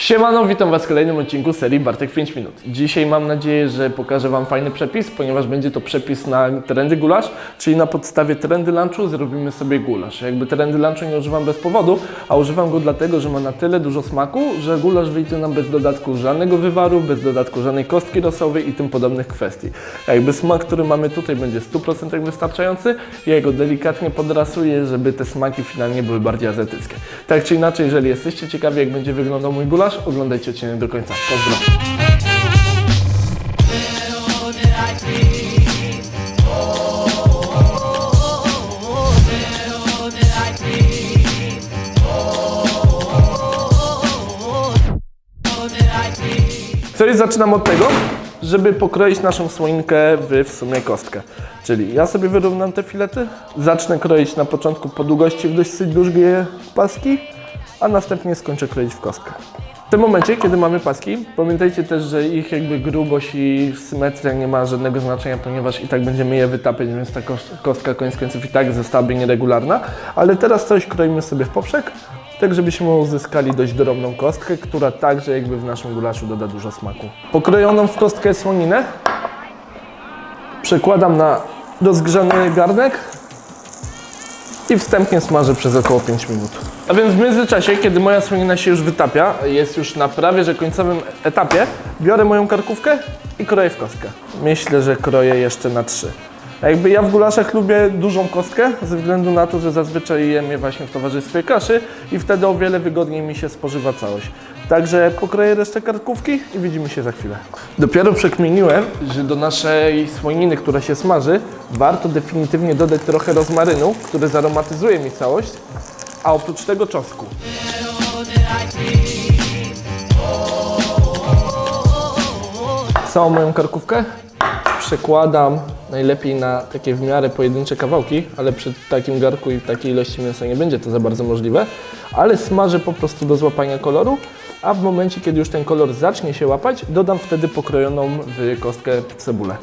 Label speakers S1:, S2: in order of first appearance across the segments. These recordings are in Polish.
S1: Siemano, witam Was w kolejnym odcinku serii Bartek 5 minut. Dzisiaj mam nadzieję, że pokażę Wam fajny przepis, ponieważ będzie to przepis na trendy gulasz, czyli na podstawie trendy lunchu zrobimy sobie gulasz. Jakby trendy lunchu nie używam bez powodu, a używam go dlatego, że ma na tyle dużo smaku, że gulasz wyjdzie nam bez dodatku żadnego wywaru, bez dodatku żadnej kostki rosowej i tym podobnych kwestii. Jakby smak, który mamy tutaj będzie w 100% wystarczający, ja go delikatnie podrasuję, żeby te smaki finalnie były bardziej azjatyckie. Tak czy inaczej, jeżeli jesteście ciekawi jak będzie wyglądał mój gulasz, oglądajcie odcinek do końca. Pozdro! Coś zaczynam od tego, żeby pokroić naszą słoinkę w w sumie kostkę. Czyli ja sobie wyrównam te filety, zacznę kroić na początku po długości w dość długie paski, a następnie skończę kroić w kostkę. W tym momencie, kiedy mamy paski, pamiętajcie też, że ich jakby grubość i symetria nie ma żadnego znaczenia, ponieważ i tak będziemy je wytapiać, więc ta kos- kostka koniec końców i tak zostałaby nieregularna. Ale teraz coś kroimy sobie w poprzek, tak żebyśmy uzyskali dość drobną kostkę, która także jakby w naszym gulaszu doda dużo smaku. Pokrojoną w kostkę słoninę przekładam na rozgrzany garnek i wstępnie smażę przez około 5 minut. A więc w międzyczasie, kiedy moja słonina się już wytapia, jest już na prawie że końcowym etapie, biorę moją karkówkę i kroję w kostkę. Myślę, że kroję jeszcze na 3. A jakby ja w gulaszach lubię dużą kostkę, ze względu na to, że zazwyczaj jem je właśnie w towarzystwie kaszy i wtedy o wiele wygodniej mi się spożywa całość. Także pokroję resztę karkówki i widzimy się za chwilę. Dopiero przekminiłem, że do naszej słoniny, która się smaży, warto definitywnie dodać trochę rozmarynu, który zaromatyzuje mi całość, a oprócz tego czosnku. Całą moją karkówkę przekładam najlepiej na takie w miarę pojedyncze kawałki, ale przy takim garku i takiej ilości mięsa nie będzie to za bardzo możliwe, ale smażę po prostu do złapania koloru, a w momencie, kiedy już ten kolor zacznie się łapać, dodam wtedy pokrojoną w kostkę cebulę.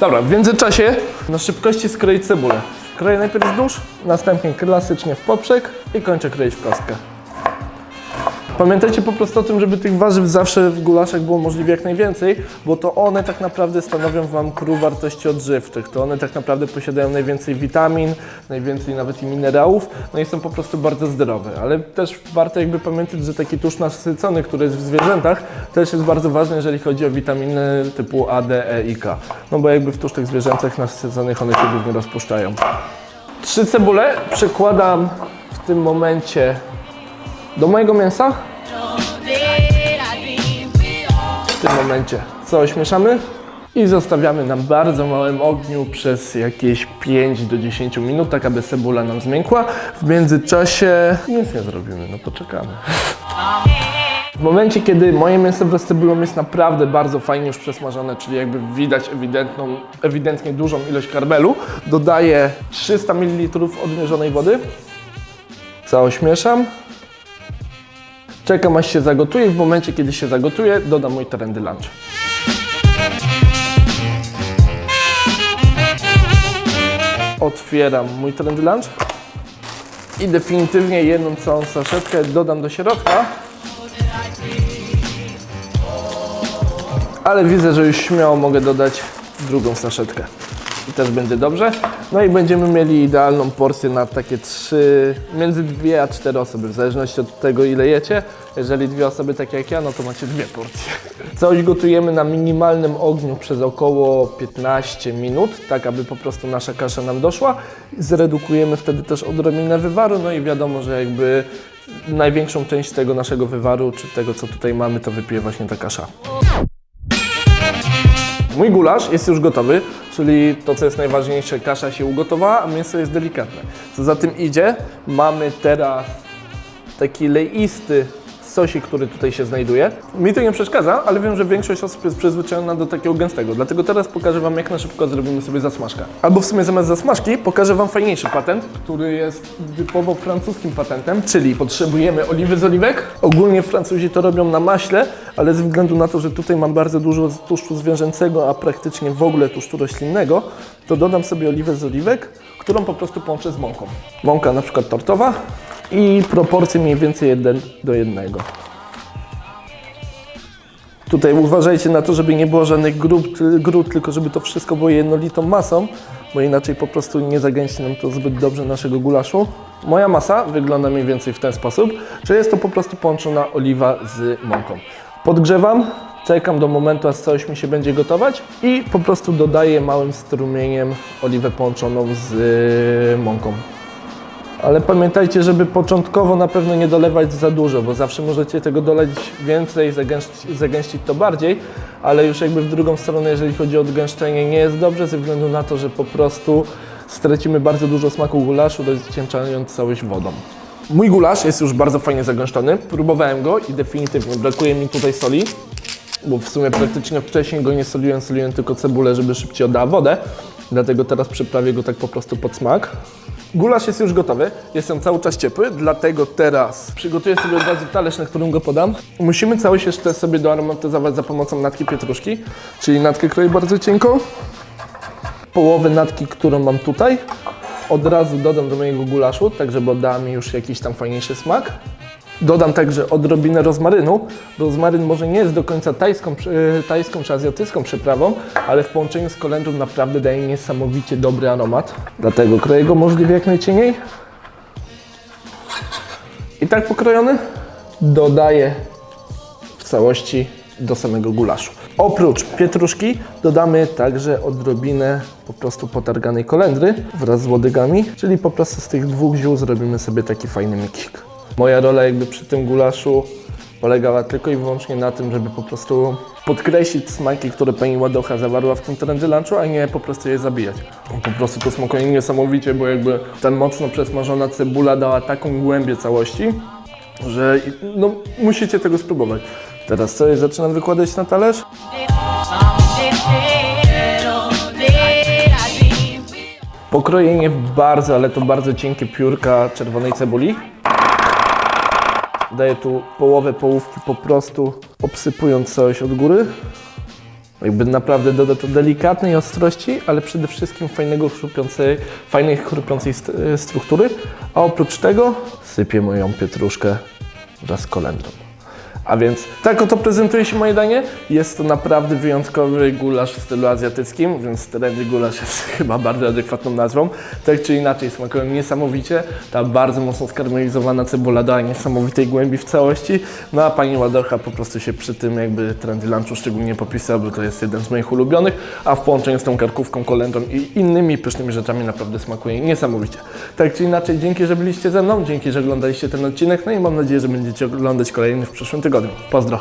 S1: Dobra, w międzyczasie na szybkości skroję cebulę. Kroję najpierw wzdłuż, następnie klasycznie w poprzek i kończę kroić w kostkę. Pamiętajcie po prostu o tym, żeby tych warzyw zawsze w gulaszach było możliwie jak najwięcej, bo to one tak naprawdę stanowią Wam król wartości odżywczych. To one tak naprawdę posiadają najwięcej witamin, najwięcej nawet i minerałów, no i są po prostu bardzo zdrowe. Ale też warto jakby pamiętać, że taki tłuszcz nasycony, który jest w zwierzętach, też jest bardzo ważny, jeżeli chodzi o witaminy typu A, D, E i K. No bo jakby w tłuszczach zwierzęcych nasyconych one się głównie rozpuszczają. Trzy cebule przekładam w tym momencie do mojego mięsa. Tym momencie coś mieszamy i zostawiamy na bardzo małym ogniu przez jakieś 5 do 10 minut, tak aby cebula nam zmiękła. W międzyczasie nic nie zrobimy, no poczekamy. W momencie, kiedy moje mięso wraz z cebulą jest naprawdę bardzo fajnie już przesmażone, czyli jakby widać ewidentną, ewidentnie dużą ilość karmelu, dodaję 300 ml odmierzonej wody. Całość mieszam. Czekam aż się zagotuje w momencie kiedy się zagotuje dodam mój trendy lunch. Otwieram mój trendy lunch i definitywnie jedną całą saszetkę dodam do środka. Ale widzę, że już śmiało mogę dodać drugą saszetkę. I też będzie dobrze. No i będziemy mieli idealną porcję na takie trzy, między dwie a cztery osoby, w zależności od tego ile jecie. Jeżeli dwie osoby takie jak ja, no to macie dwie porcje. Coś gotujemy na minimalnym ogniu przez około 15 minut, tak aby po prostu nasza kasza nam doszła. Zredukujemy wtedy też odrobinę wywaru, no i wiadomo, że jakby największą część tego naszego wywaru, czy tego co tutaj mamy, to wypije właśnie ta kasza. Mój gulasz jest już gotowy, czyli to, co jest najważniejsze, kasza się ugotowała, a mięso jest delikatne. Co za tym idzie, mamy teraz taki leisty sosik, który tutaj się znajduje. Mi to nie przeszkadza, ale wiem, że większość osób jest przyzwyczajona do takiego gęstego, dlatego teraz pokażę Wam, jak na szybko zrobimy sobie zasmażkę. Albo w sumie zamiast zasmażki pokażę Wam fajniejszy patent, który jest typowo francuskim patentem, czyli potrzebujemy oliwy z oliwek. Ogólnie Francuzi to robią na maśle, ale ze względu na to, że tutaj mam bardzo dużo tłuszczu zwierzęcego, a praktycznie w ogóle tłuszczu roślinnego, to dodam sobie oliwę z oliwek, którą po prostu połączę z mąką. Mąka na przykład tortowa i proporcje mniej więcej 1 do 1. Tutaj uważajcie na to, żeby nie było żadnych grup, grup, tylko żeby to wszystko było jednolitą masą, bo inaczej po prostu nie zagęści nam to zbyt dobrze naszego gulaszu. Moja masa wygląda mniej więcej w ten sposób, że jest to po prostu połączona oliwa z mąką. Podgrzewam, czekam do momentu, aż całość mi się będzie gotować i po prostu dodaję małym strumieniem oliwę połączoną z mąką. Ale pamiętajcie, żeby początkowo na pewno nie dolewać za dużo, bo zawsze możecie tego doleć więcej, zagęścić, zagęścić to bardziej, ale już jakby w drugą stronę, jeżeli chodzi o odgęszczenie, nie jest dobrze ze względu na to, że po prostu stracimy bardzo dużo smaku gulaszu, docięczając całość wodą. Mój gulasz jest już bardzo fajnie zagęszczony, próbowałem go i definitywnie brakuje mi tutaj soli, bo w sumie praktycznie wcześniej go nie soliłem, soliłem tylko cebulę, żeby szybciej oddała wodę, dlatego teraz przyprawię go tak po prostu pod smak. Gulasz jest już gotowy, jestem cały czas ciepły, dlatego teraz przygotuję sobie od razu talerz, na którym go podam. Musimy całość jeszcze sobie doaromatyzować za pomocą natki pietruszki, czyli natkę kroję bardzo cienką. Połowę natki, którą mam tutaj, od razu dodam do mojego gulaszu, tak żeby oddała mi już jakiś tam fajniejszy smak. Dodam także odrobinę rozmarynu. Rozmaryn może nie jest do końca tajską, przy- tajską czy azjatycką przyprawą, ale w połączeniu z kolendrą naprawdę daje niesamowicie dobry aromat. Dlatego kroję go możliwie jak najcieniej. I tak pokrojony dodaję w całości do samego gulaszu. Oprócz pietruszki dodamy także odrobinę po prostu potarganej kolendry wraz z łodygami, czyli po prostu z tych dwóch ziół zrobimy sobie taki fajny miksik. Moja rola jakby przy tym gulaszu polegała tylko i wyłącznie na tym, żeby po prostu podkreślić smaki, które pani Ładocha zawarła w tym trendy lunchu, a nie po prostu je zabijać. Po prostu to smakuje niesamowicie, bo jakby ta mocno przesmażona cebula dała taką głębię całości, że no, musicie tego spróbować. Teraz co, zaczynam wykładać na talerz. Pokrojenie w bardzo, ale to bardzo cienkie piórka czerwonej cebuli. Daję tu połowę połówki po prostu obsypując całość od góry. Jakby naprawdę doda to delikatnej ostrości, ale przede wszystkim fajnego chrupiącej, fajnej chrupiącej st- struktury. A oprócz tego sypię moją pietruszkę wraz z kolendrą. A więc tak oto prezentuje się moje danie. Jest to naprawdę wyjątkowy gulasz w stylu azjatyckim, więc trendy gulasz jest chyba bardzo adekwatną nazwą. Tak czy inaczej smakują niesamowicie. Ta bardzo mocno skarmelizowana cebula dała niesamowitej głębi w całości. No a pani Ładocha po prostu się przy tym jakby trendy lunchu szczególnie popisał, bo to jest jeden z moich ulubionych, a w połączeniu z tą karkówką, kolendrą i innymi pysznymi rzeczami naprawdę smakuje niesamowicie. Tak czy inaczej, dzięki, że byliście ze mną, dzięki, że oglądaliście ten odcinek, no i mam nadzieję, że będziecie oglądać kolejny w przyszłym tygodniu przygody. Pozdro.